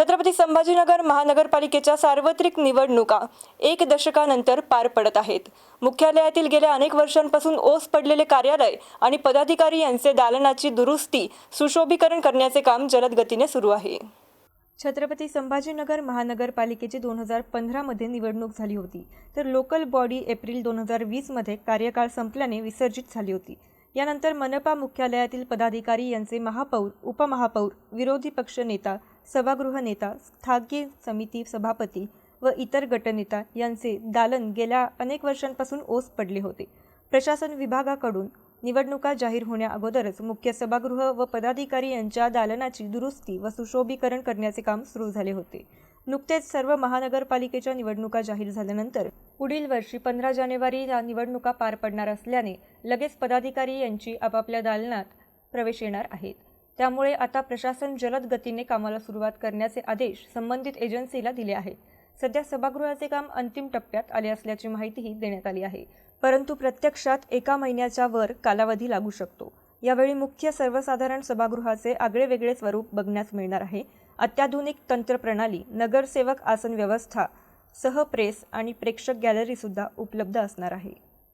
छत्रपती संभाजीनगर महानगरपालिकेच्या सार्वत्रिक निवडणुका एक दशकानंतर पार पडत आहेत. मुख्यालयातील गेल्या अनेक वर्षांपासून ओस पडलेले कार्यालय आणि पदाधिकारी यांचे दालनाची दुरुस्ती सुशोभीकरण करण्याचे काम जलद गतीने सुरू आहे. छत्रपती संभाजीनगर महानगरपालिकेची दोन हजार पंधरामध्ये निवडणूक झाली होती. तर लोकल बॉडी एप्रिल दोन हजार वीसमध्ये कार्यकाळ संपल्याने विसर्जित झाली होती. यानंतर मनपा मुख्यालयातील पदाधिकारी यांचे महापौर उपमहापौर विरोधी पक्ष नेता सभागृह नेता स्थायी समिती सभापती व इतर गटनेता यांचे दालन गेल्या अनेक वर्षांपासून ओस पडले होते. प्रशासन विभागाकडून निवडणुका जाहीर होण्या अगोदरच मुख्य सभागृह व पदाधिकारी यांच्या दालनाची दुरुस्ती व सुशोभीकरण करण्याचे काम सुरू झाले होते. नुकतेच सर्व महानगरपालिकेच्या निवडणुका जाहीर झाल्यानंतर पुढील वर्षी पंधरा जानेवारी या निवडणुका पार पडणार असल्याने लगेच पदाधिकारी यांची आपापल्या दालनात प्रवेश येणार आहेत. त्यामुळे आता प्रशासन जलद गतीने कामाला सुरुवात करण्याचे आदेश संबंधित एजन्सीला दिले आहेत. सध्या सभागृहाचे काम अंतिम टप्प्यात आले असल्याची माहितीही देण्यात आली आहे. परंतु प्रत्यक्षात एका महिन्याच्या वर कालावधी लागू शकतो. यावेळी मुख्य सर्वसाधारण सभागृहाचे आगळेवेगळे स्वरूप बघण्यास मिळणार आहे. अत्याधुनिक तंत्रप्रणाली नगरसेवक आसन व्यवस्था सह प्रेस आणि प्रेक्षक गॅलरीसुद्धा उपलब्ध असणार आहे.